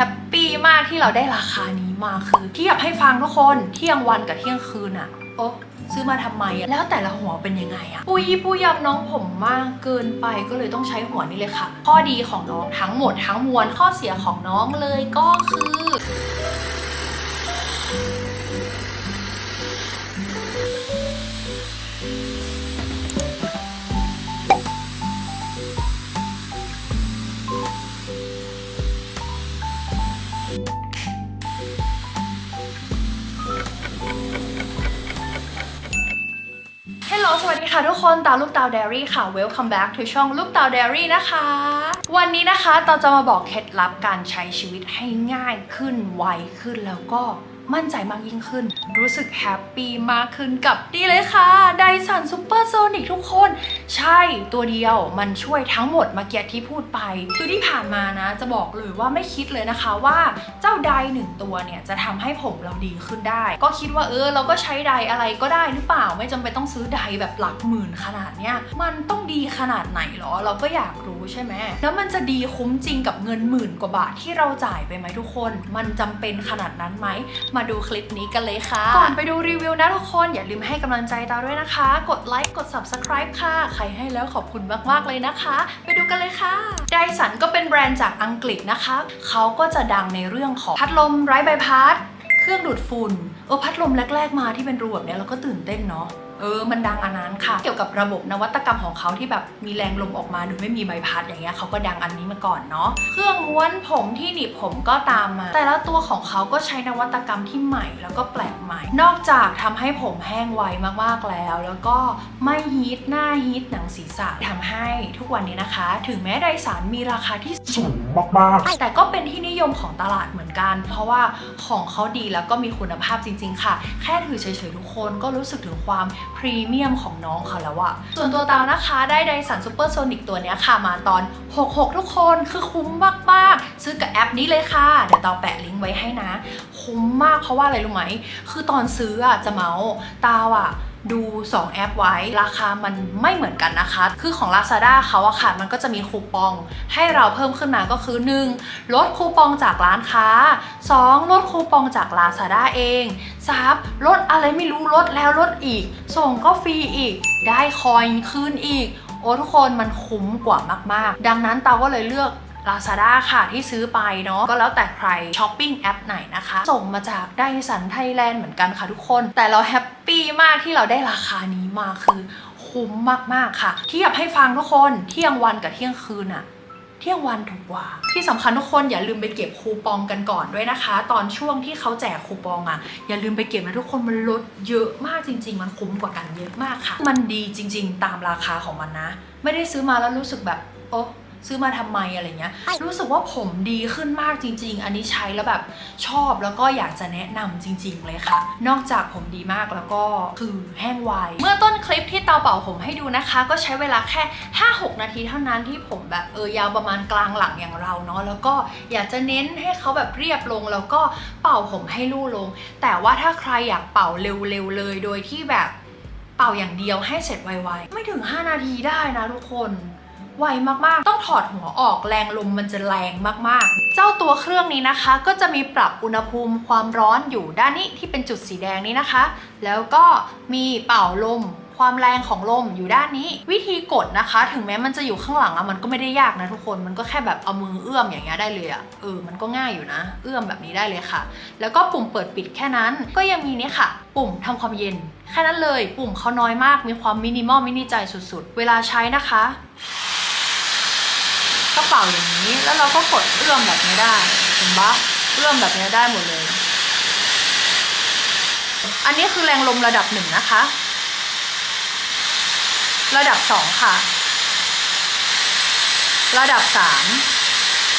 แฮปปี้มากที่เราได้ราคานี้มาคือเทียบให้ฟังทุกคนเที่ยงวันกับเที่ยงคืนอะโอ้ซื้อมาทำไมอะแล้วแต่ละหัวเป็นยังไงอะปุยปุยยำน้องผมมากเกินไปก็เลยต้องใช้หัวนี้เลยค่ะ ข้อดีของน้องทั้งหมดทั้งมวลข้อเสียของน้องเลยก็คือ ค่ะทุกคนตาลูกตาวเดรี่ค่ะ Welcome back ที่ช่องลูกตาวเดรี่นะคะ วันนี้นะคะตาจะมาบอกเคล็ดลับการใช้ชีวิตให้ง่ายขึ้นไวขึ้นแล้วก็ มั่นใจมากยิ่งขึ้น รู้สึกแฮปปี้มากขึ้นกับนี่เลยค่ะไดสันซูเปอร์โซนิกทุกคน ใช่ตัวเดียวมันช่วยทั้งหมดมาเกียรที่พูดไป คือที่ผ่านมานะ จะบอกเลยว่าไม่คิดเลยนะคะว่าเจ้าไดหนึ่งตัวเนี่ย จะทำให้ผมเราดีขึ้นได้ ก็คิดว่าเออ เราก็ใช้ไดอะไรก็ได้หรือเปล่าไม่จำเป็นต้องซื้อไดแบบหลักหมื่นขนาดเนี้ยมันต้องดีขนาดไหนหรอ เราก็อยากรู้ใช่ไหมแล้วมันจะดีคุ้มจริงกับเงินหมื่นกว่าบาทที่เราจ่ายไปไหมทุกคน มันจำเป็นขนาดนั้นไหมมาดูคลิปนี้กันเลยค่ะ ก่อนไปดูรีวิวนะทุกคน อย่าลืมให้กำลังใจตาด้วยนะคะ กดไลค์กด subscribe ค่ะ ใครให้แล้วขอบคุณมากๆเลยนะคะ ไปดูกันเลยค่ะไดสันก็เป็นแบรนด์จากอังกฤษนะคะเขาก็จะดังในเรื่องของพัดลมไร้ใบพัด เครื่องดูดฝุ่นเออพัดลมแรก ๆ มาที่เป็นรูแบบนี้เราก็ตื่นเต้นเนาะ เออมันดังอันนั้นค่ะ เกี่ยวกับระบบนวัตกรรมของเขาที่แบบมีแรงลมออกมาโดยไม่มีใบพัดอย่างเงี้ยเขาก็ดังอันนี้มาก่อนเนาะเครื่องม้วนผมที่หนีบผมก็ตามมา แต่ละตัวของเขาก็ใช้นวัตกรรมที่ใหม่แล้วก็แปลกใหม่ นอกจากทำให้ผมแห้งไวมากๆแล้ว แล้วก็ไม่ฮีทหน้าฮีทหนังศีรษะทำให้ทุกวันนี้นะคะ ถึงแม้ไดสารมีราคาที่สูงมากแต่ก็เป็นที่นิยมของตลาดเหมือนกัน เพราะว่าของเขาดีแล้วก็มีคุณภาพจริง ๆ ค่ะ แค่ถือเฉยๆทุกคนก็รู้สึกถึงความพรีเมียมของน้องเขาแล้วอะส่วนตัวตานะคะได้ไดสันซูเปอร์โซนิกตัวนี้ค่ะมาตอน 66 ทุกคนคือคุ้มมากๆ ซื้อกับแอปนี้เลยค่ะ เดี๋ยวตาแปะลิงก์ไว้ให้นะ คุ้มมากเพราะว่าอะไรรู้ไหม คือตอนซื้ออะจะเมาส์ตาอะ ดู 2 แอปไว้ ราคามันไม่เหมือนกันนะคะ คือของ Lazada เขาอะค่ะ มันก็จะมีคูปองให้เราเพิ่มขึ้นมาก็คือ 1. ลดคูปองจากร้านค้า 2. ลดคูปองจาก Lazada เอง 3. ลดอะไรไม่รู้ลดแล้วลดอีก ส่งก็ฟรีอีก ได้คอยน์คืนอีก โอ้ทุกคนมันคุ้มกว่ามากๆ ดังนั้นเตาก็เลยเลือก Lazada ค่ะที่ซื้อไปเนาะก็แล้วแต่ใครช้อปปิ้งแอปไหนนะคะ ส่งมาจากไดสันไทยแลนด์เหมือนกันค่ะทุกคน แต่เราแฮปปี้มากที่เราได้ราคานี้มาคือคุ้มมากๆค่ะ เทียบให้ฟังทุกคนเที่ยงวันกับเที่ยงคืนอะเที่ยงวันถูกกว่า ที่สำคัญทุกคนอย่าลืมไปเก็บคูปองกันก่อนด้วยนะคะ ตอนช่วงที่เขาแจกคูปองอะอย่าลืมไปเก็บนะทุกคนมันลดเยอะมากจริง ๆ มันคุ้มกว่ากันเยอะมากค่ะ มันดีจริง ๆ ตามราคาของมันนะ ไม่ได้ซื้อมาแล้วรู้สึกแบบโอ้ ซื้อมาทำไมอะไรเงี้ย รู้สึกว่าผมดีขึ้นมากจริง ๆ อันนี้ใช้แล้วแบบชอบแล้วก็อยากจะแนะนำจริง ๆ เลยค่ะ นอกจากผมดีมากแล้วก็คือแห้งไว เมื่อต้นคลิปที่เตาเป่าผมให้ดูนะคะ ก็ใช้เวลาแค่ 5-6 นาทีเท่านั้นที่ผมแบบเออยาวประมาณกลางหลังอย่างเราเนาะแล้วก็อยากจะเน้นให้เขาแบบเรียบลงแล้วก็เป่าผมให้ลู่ลง แต่ว่าถ้าใครอยากเป่าเร็วๆเลยโดยที่แบบเป่าอย่างเดียวให้เสร็จไวๆ ไม่ถึง 5 นาทีได้นะทุกคน ไวมากๆ ต้องถอดหัวออกแรงลมมันจะแรงมากๆ เจ้าตัวเครื่องนี้นะคะ ก็จะมีปรับอุณหภูมิความร้อนอยู่ด้านนี้ที่เป็นจุดสีแดงนี้นะคะ แล้วก็มีเป่าลม ความแรงของลมอยู่ด้านนี้ วิธีกดนะคะ ถึงแม้มันจะอยู่ข้างหลังอะมันก็ไม่ได้ยากนะทุกคนมันก็แค่แบบเอามือเอื้อมอย่างเงี้ยได้เลยอะเออมันก็ง่ายอยู่นะ เอื้อมแบบนี้ได้เลยค่ะ แล้วก็ปุ่มเปิดปิดแค่นั้น ก็ยังมีนี่ค่ะ ปุ่มทำความเย็น แค่นั้นเลย ปุ่มเขาน้อยมากมีความมินิมอลมินิใจสุดๆ เวลาใช้นะคะก็เป่าอย่างนี้แล้วเราก็กดเอื้อมแบบนี้ได้เห็นปะเอื้อมแบบนี้ได้หมดเลย อันนี้คือแรงลมระดับหนึ่งนะคะ ระดับสองค่ะ ระดับสาม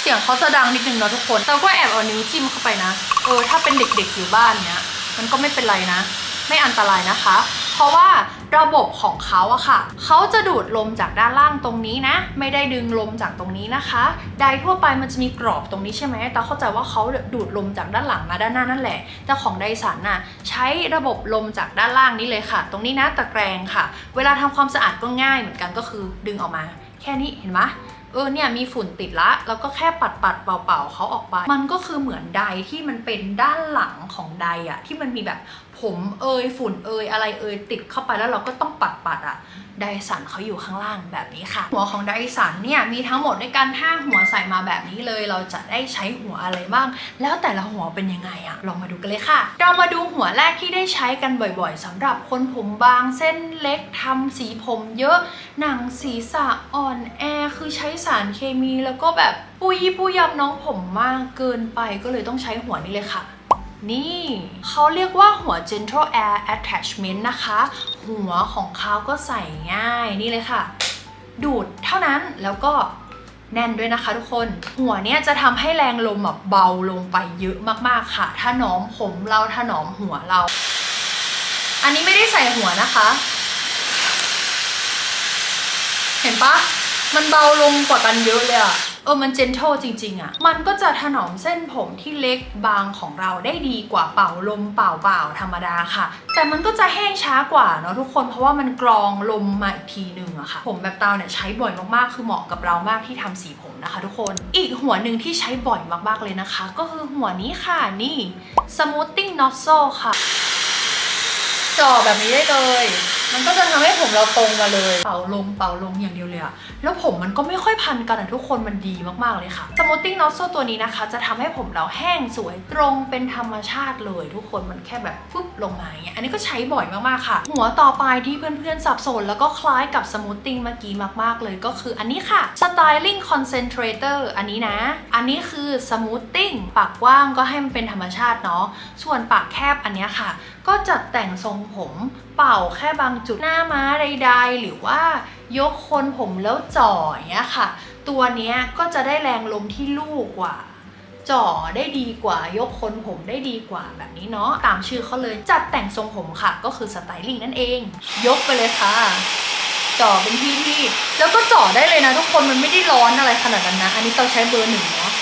เสียงเขาจะดังนิดนึงเนาะทุกคนเราก็แอบเอานิ้วจิ้มเข้าไปนะ เออ ถ้าเป็นเด็กๆอยู่บ้านเนี้ย มันก็ไม่เป็นไรนะ ไม่อันตรายนะคะ เพราะว่า ระบบของเขาอะค่ะ เขาจะดูดลมจากด้านล่างตรงนี้นะ ไม่ได้ดึงลมจากตรงนี้นะคะ ไดทั่วไปมันจะมีกรอบตรงนี้ใช่ไหมแต่เข้าใจว่าเขาดูดลมจากด้านหลังมาด้านหน้านั่นแหละ แต่ของไดสันน่ะใช้ระบบลมจากด้านล่างนี้เลยค่ะ ตรงนี้นะตะแกรงค่ะ เวลาทำความสะอาดก็ง่ายเหมือนกันก็คือดึงออกมา แค่นี้เห็นไหมเออเนี่ยมีฝุ่นติดละ แล้วก็แค่ปัดปัดเป่าๆเขาออกไป มันก็คือเหมือนไดที่มันเป็นด้านหลังของไดอะที่มันมีแบบ ผมเอยฝุ่นเอยอะไรเอยติดเข้าไปแล้วเราก็ต้องปัดปัดอะไดสันเขาอยู่ข้างล่างแบบนี้ค่ะ หัวของไดสันเนี่ยมีทั้งหมดด้วยกัน5หัวใส่มาแบบนี้เลย เราจะได้ใช้หัวอะไรบ้าง แล้วแต่ละหัวเป็นยังไงอะลองมาดูกันเลยค่ะ เรามาดูหัวแรกที่ได้ใช้กันบ่อยๆสำหรับคนผมบางเส้นเล็กทำสีผมเยอะหนังศีรษะอ่อนแอคือใช้สารเคมีแล้วก็แบบปุยปุยยำน้องผมมากเกินไปก็เลยต้องใช้หัวนี้เลยค่ะ นี่เขาเรียกว่าหัว Gentle Air Attachment นะคะ หัวของเขาก็ใส่ง่ายนี่เลยค่ะ ดูดเท่านั้นแล้วก็แน่นด้วยนะคะทุกคน หัวเนี้ยจะทำให้แรงลมแบบเบาลงไปเยอะมากๆค่ะ ถ้าหนอมผมเราถ้าหนอมหัวเรา อันนี้ไม่ได้ใส่หัวนะคะ เห็นปะมันเบาลงกว่ากันเยอะเลยอะ ออมันเจน t ท e จริงๆอะมันก็จะถนอมเส้นผมที่เล็กบางของเราได้ดีกว่าเป่าลมเปล่าธรรมดาค่ะ แต่มันก็จะแห้งช้ากว่าเนาะทุกคนเพราะว่ามันกรองลมมาอีกทีหนึ่งอะค่ะ ผมแบบเตาเนี่ยใช้บ่อยมากๆ คือเหมาะกับเรามากที่ทำสีผมนะคะ ทุกคน อีกหัวหนึ่งที่ใช้บ่อยมากๆเลยนะคะ ก็คือหัวนี้ค่ะนี่ smoothing nozzle ค่ะจ่อแบบนี้ได้เลย มันก็ ผมเราตรงมาเลย เป่าลงเป่าลงอย่างเดียวเลยอะแล้วผมมันก็ไม่ค่อยพันกันอะทุกคนมันดีมากๆเลยค่ะ Smoothing Nozzle ตัวนี้นะคะ จะทำให้ผมเราแห้งสวยตรงเป็นธรรมชาติเลย ทุกคนมันแค่แบบฟึบลงมาอย่างเงี้ยอันนี้ก็ใช้บ่อยมากๆค่ะ หัวต่อไปที่เพื่อนๆสับสนแล้วก็คล้ายกับ Smoothing เมื่อกี้มากๆเลยก็คืออันนี้ค่ะ Styling Concentrator อันนี้นะ อันนี้คือ Smoothing ปากกว้างก็ให้มันเป็นธรรมชาติเนาะส่วนปากแคบอันเนี้ยค่ะ ก็จัดแต่งทรงผมเป่าแค่บางจุดหน้าม้าใดๆ หรือว่ายกคนผมแล้วจ่ออย่างเงี้ยค่ะ ตัวเนี้ยก็จะได้แรงลมที่ลูกกว่าจ่อได้ดีกว่ายกคนผมได้ดีกว่าแบบนี้เนาะตามชื่อเขาเลยจัดแต่งทรงผมค่ะ ก็คือสไตลิ่งนั่นเอง ยกไปเลยค่ะจ่อเป็นที่ที่แล้วก็จ่อได้เลยนะ ทุกคนมันไม่ได้ร้อนอะไรขนาดนั้นนะ อันนี้เราใช้เบอร์หนึ่งเนาะ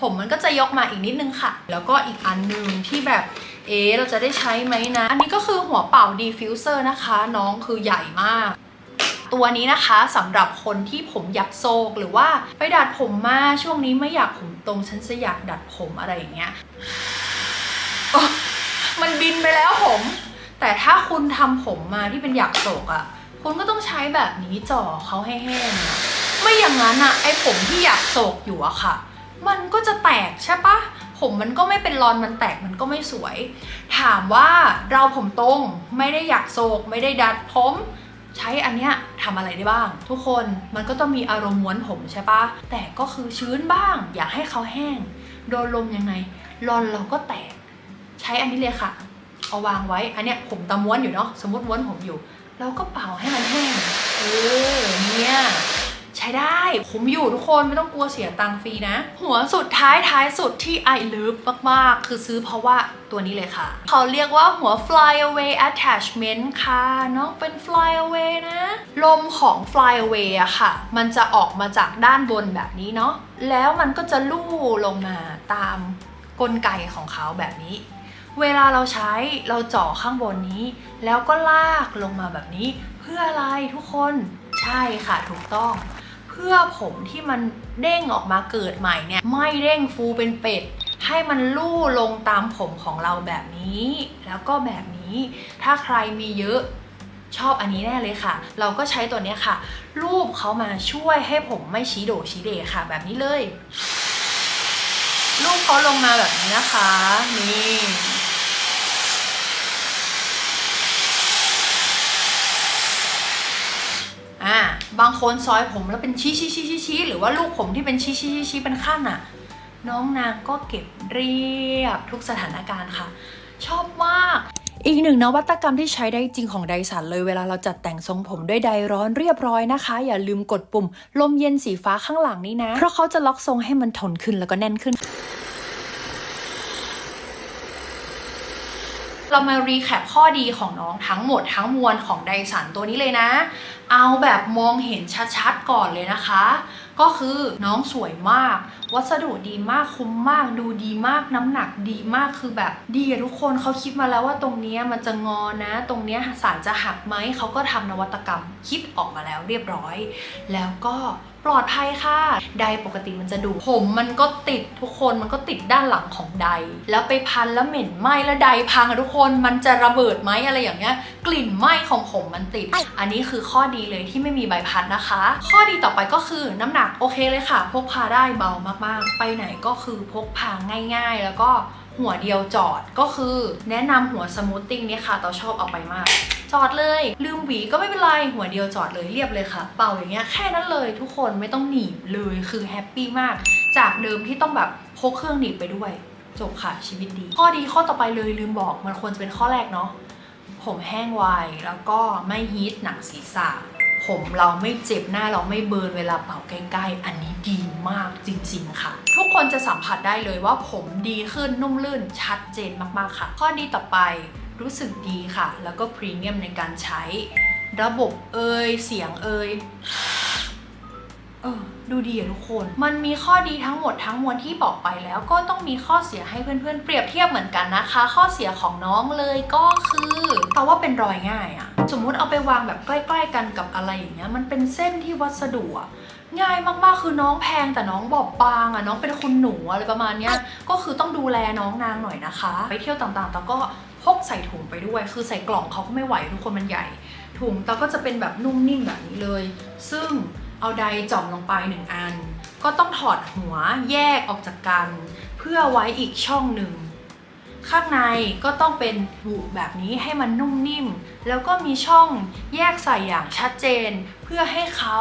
ผมมันก็จะยกมาอีกนิดนึงค่ะ แล้วก็อีกอันหนึงที่แบบ เอ๊เราจะได้ใช้ไหมนะ อันนี้ก็คือหัวเป่าดีฟิวเซอร์นะคะ น้องคือใหญ่มาก ตัวนี้นะคะสำหรับคนที่ผมอยากโศกหรือว่าไปดัดผมมาช่วงนี้ไม่อยากผมตรงฉันจะอยากดัดผมอะไรอย่างเงี้ยมันบินไปแล้วผม แต่ถ้าคุณทำผมมาที่เป็นอยากโศกอะ่ะ คุณก็ต้องใช้แบบนี้จ่อเขาให้แห้งไม่อย่างนั้นอะ่ะไอผมที่อยากโศกอยู่อะค่ะ มันก็จะแตกใช่ปะ ผมมันก็ไม่เป็นรอนมันแตกมันก็ไม่สวย ถามว่าเราผมตรงไม่ได้อยากโศก ไม่ได้ดัดผมใช้อันเนี้ยทำอะไรได้บ้าง ทุกคนมันก็ต้องมีอารมณ์ม้วนผมใช่ปะแต่ก็คือชื้นบ้าง อยากให้เขาแห้ง โดนลมยังไงรอนเราก็แตก ใช้อันนี้เลยค่ะ เอาวางไว้อันเนี้ยผมตะม้วนอยู่เนาะสมมติม้วนผมอยู่ เราก็เป่าให้มันแห้งเออเนี่ย ใช้ได้ผมอยู่ทุกคนไม่ต้องกลัวเสียตังค์ฟรีนะ หัวสุดท้ายท้ายสุดที่ I love มาก ๆ คือซื้อเพราะว่าตัวนี้เลยค่ะ เขาเรียกว่าหัว fly away attachment ค่ะน้องเป็น fly away นะ ลมของ fly away อะค่ะ มันจะออกมาจากด้านบนแบบนี้เนาะแล้วมันก็จะลู่ลงมาตามกลไกของเขาแบบนี้ เวลาเราใช้เราเจ่อข้างบนนี้ แล้วก็ลากลงมาแบบนี้ เพื่ออะไรทุกคนใช่ค่ะถูกต้อง เพื่อผมที่มันเด้งออกมาเกิดใหม่เนี่ย ไม่เด้งฟูเป็นเป็ด ให้มันลู่ลงตามผมของเราแบบนี้ แล้วก็แบบนี้ถ้าใครมีเยอะชอบอันนี้แน่เลยค่ะ เราก็ใช้ตัวนี้ค่ะ รูปเขามาช่วยให้ผมไม่ชี้โดชี้เดค่ะ แบบนี้เลย รูปเขาลงมาแบบนี้นะคะ นี่อ่า บางคนซอยผมแล้วเป็นชี้ชี้ชี้ชี้ชี้หรือว่าลูกผมที่เป็นชี้ชี้ชี้ชี้เป็นขั้นอะน้องนางก็เก็บเรียบทุกสถานการณ์ค่ะ ชอบมากอีกหนึ่งนวัตกรรมที่ใช้ได้จริงของไดสันเลยเวลาเราจัดแต่งทรงผมด้วยไดร้อนเรียบร้อยนะคะ อย่าลืมกดปุ่ม ลมเย็นสีฟ้าข้างหลังนี้นะ เพราะเขาจะล็อกทรงให้มันทนขึ้นแล้วก็แน่นขึ้น เรามารีแคปข้อดีของน้องทั้งหมดทั้งมวลของไดสันตัวนี้เลยนะ เอาแบบมองเห็นชัดๆก่อนเลยนะคะ ก็คือน้องสวยมาก วัสดุดีมากคุ้มมาก ดูดีมากน้ำหนักดีมากคือแบบดีทุกคนเขาคิดมาแล้วว่าตรงนี้มันจะงอนะ ตรงนี้สารจะหักไหมเขาก็ทำนวัตกรรมคิดออกมาแล้วเรียบร้อย แล้วก็ ปลอดภัยค่ะ ไดปกติมันจะดูผมมันก็ติดทุกคนมันก็ติดด้านหลังของได แล้วไปพันแล้วเหม็นไหมแล้วไดพังอะทุกคนมันจะระเบิดไหมอะไรอย่างเงี้ย กลิ่นไหม้ของผมมันติด อันนี้คือข้อดีเลยที่ไม่มีใบพัดนะคะ ข้อดีต่อไปก็คือน้ำหนักโอเคเลยค่ะ พกพาได้เบามากๆ ไปไหนก็คือพกพาง่าย ๆ แล้วก็หัวเดียวจอดก็คือแนะนำหัวสมูทติ้งเนี่ยค่ะ เราชอบเอาไปมาก จอดเลย ลืมหวีก็ไม่เป็นไร หัวเดียวจอดเลยเรียบเลยค่ะ เป่าอย่างเงี้ยแค่นั้นเลยทุกคนไม่ต้องหนีบเลยคือแฮปปี้มาก จากเดิมที่ต้องแบบพกเครื่องหนีบไปด้วยจบค่ะชีวิตดี ข้อดีข้อต่อไปเลยลืมบอกมันควรจะเป็นข้อแรกเนาะผมแห้งไวแล้วก็ไม่ฮีทหนังศีรษะผมเราไม่เจ็บหน้าเราไม่เบิร์นเวลาเป่าใกล้ๆ อันนี้ดีมากจริงๆค่ะ ทุกคนจะสัมผัสได้เลยว่าผมดีขึ้นนุ่มลื่นชัดเจนมากๆค่ะ ข้อดีต่อไป รู้สึกดีค่ะ แล้วก็พรีเมียมในการใช้ ระบบเอยเสียงเอยเออดูดีอะทุกคน มันมีข้อดีทั้งหมดทั้งมวลที่บอกไปแล้วก็ต้องมีข้อเสียให้เพื่อนๆ เปรียบเทียบเหมือนกันนะคะ ข้อเสียของน้องเลยก็คือแต่ว่าเป็นรอยง่ายอะสมมุติเอาไปวางแบบใกล้ ๆ กันกับอะไรอย่างเงี้ยมันเป็นเส้นที่วัสดุอะง่ายมากๆ คือน้องแพงแต่น้องบอบบางอะน้องเป็นคุณหนูอะไรประมาณเนี้ยก็คือต้องดูแลน้องนางหน่อยนะคะ ไปเที่ยวต่างๆ แต่ก็ พกใส่ถุงไปด้วย คือใส่กล่องเขาก็ไม่ไหวทุกคนมันใหญ่ ถุงแต่ก็จะเป็นแบบนุ่มนิ่มแบบนี้เลย ซึ่งเอาไดจ่อมลงไปหนึ่งอัน ก็ต้องถอดหัวแยกออกจากกัน เพื่อไว้อีกช่องหนึ่ง ข้างในก็ต้องเป็นบุแบบนี้ให้มันนุ่มนิ่ม แล้วก็มีช่องแยกใส่อย่างชัดเจน เพื่อให้เขา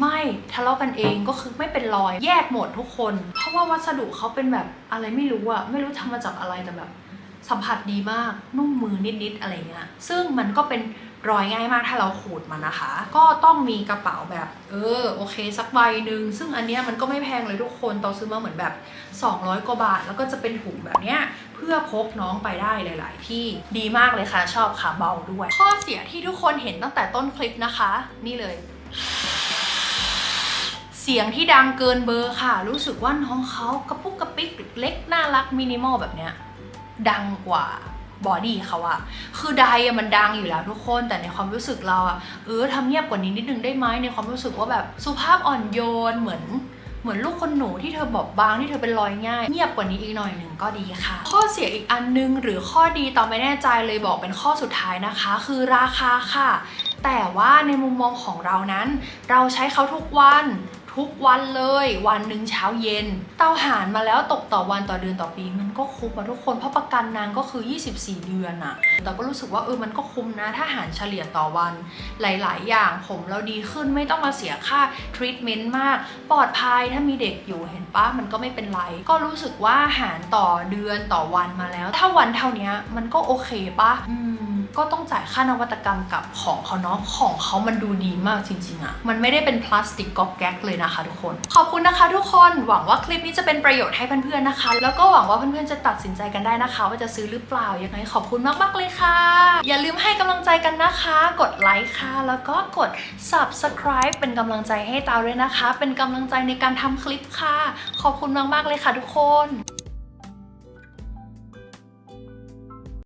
ไม่ทะเลาะกันเองก็คือไม่เป็นรอยแยกหมดทุกคน เพราะว่าวัสดุเขาเป็นแบบอะไรไม่รู้อะไม่รู้ทำมาจากอะไรแต่แบบ สัมผัสดีมากนุ่มมือนิดๆอะไรเงี้ยซึ่งมันก็เป็นรอยง่ายมากถ้าเราขูดมันนะคะ ก็ต้องมีกระเป๋าแบบ เออโอเค สักใบหนึ่งซึ่งอันเนี้ยมันก็ไม่แพงเลยทุกคนตอนซื้อมาเหมือนแบบ 200 กว่าบาท แล้วก็จะเป็นถุงแบบเนี้ยเพื่อพกน้องไปได้หลาย ๆ ที่ดีมากเลยค่ะชอบค่ะเบาด้วย ข้อเสียที่ทุกคนเห็นตั้งแต่ต้นคลิปนะคะ นี่เลยเสียงที่ดังเกินเบอร์ค่ะ รู้สึกว่าน้องเขากระปุกกระปิกเล็กน่ารักมินิมอลแบบเนี้ย ดังกว่าบอดี้เขาอะคือไดอะมันดังอยู่แล้วทุกคน แต่ในความรู้สึกเราอะเออทำเงียบกว่านี้นิดนึงได้ไหมในความรู้สึกว่าแบบสุภาพอ่อนโยนเหมือนเหมือนลูกคนหนูที่เธอบอกบางที่เธอเป็นรอยง่าย เงียบกว่านี้อีกหน่อยหนึ่งก็ดีค่ะ ข้อเสียอีกอันนึง หรือข้อดีตอนไม่แน่ใจเลยบอกเป็นข้อสุดท้ายนะคะ คือราคาค่ะ แต่ว่าในมุมมองของเรานั้น เราใช้เขาทุกวัน ทุกวันเลยวันหนึ่งเช้าเย็น เตาหารมาแล้วตกต่อวันต่อเดือนต่อปี มันก็คุ้มอะทุกคนเพราะประกันนางก็คือ 24 เดือนอะแต่ก็รู้สึกว่าเออมันก็คุ้มนะ ถ้าหารเฉลี่ยต่อวันหลาย ๆ อย่างผมเราดีขึ้นไม่ต้องมาเสียค่าทรีทเมนต์มาก ปลอดภัยถ้ามีเด็กอยู่เห็นปะมันก็ไม่เป็นไร ก็รู้สึกว่าหารต่อเดือนต่อวันมาแล้ว ถ้าวันเท่านี้มันก็โอเคปะอืม ก็ต้องจ่ายค่านวัตกรรมกับของเขาเนาะของเขามันดูดีมากจริงๆอะมันไม่ได้เป็นพลาสติกก๊อกแก๊กเลยนะคะทุกคน ขอบคุณนะคะทุกคนหวังว่าคลิปนี้จะเป็นประโยชน์ให้เพื่อนๆนะคะ แล้วก็หวังว่าเพื่อนๆจะตัดสินใจกันได้นะคะ ว่าจะซื้อหรือเปล่ายังไงขอบคุณมากๆเลยค่ะ อย่าลืมให้กำลังใจกันนะคะ กดไลค์ค่ะ แล้วก็กด subscribe เป็นกำลังใจให้ตาด้วยนะคะ เป็นกำลังใจในการทำคลิปค่ะ ขอบคุณมากๆเลยค่ะทุกคน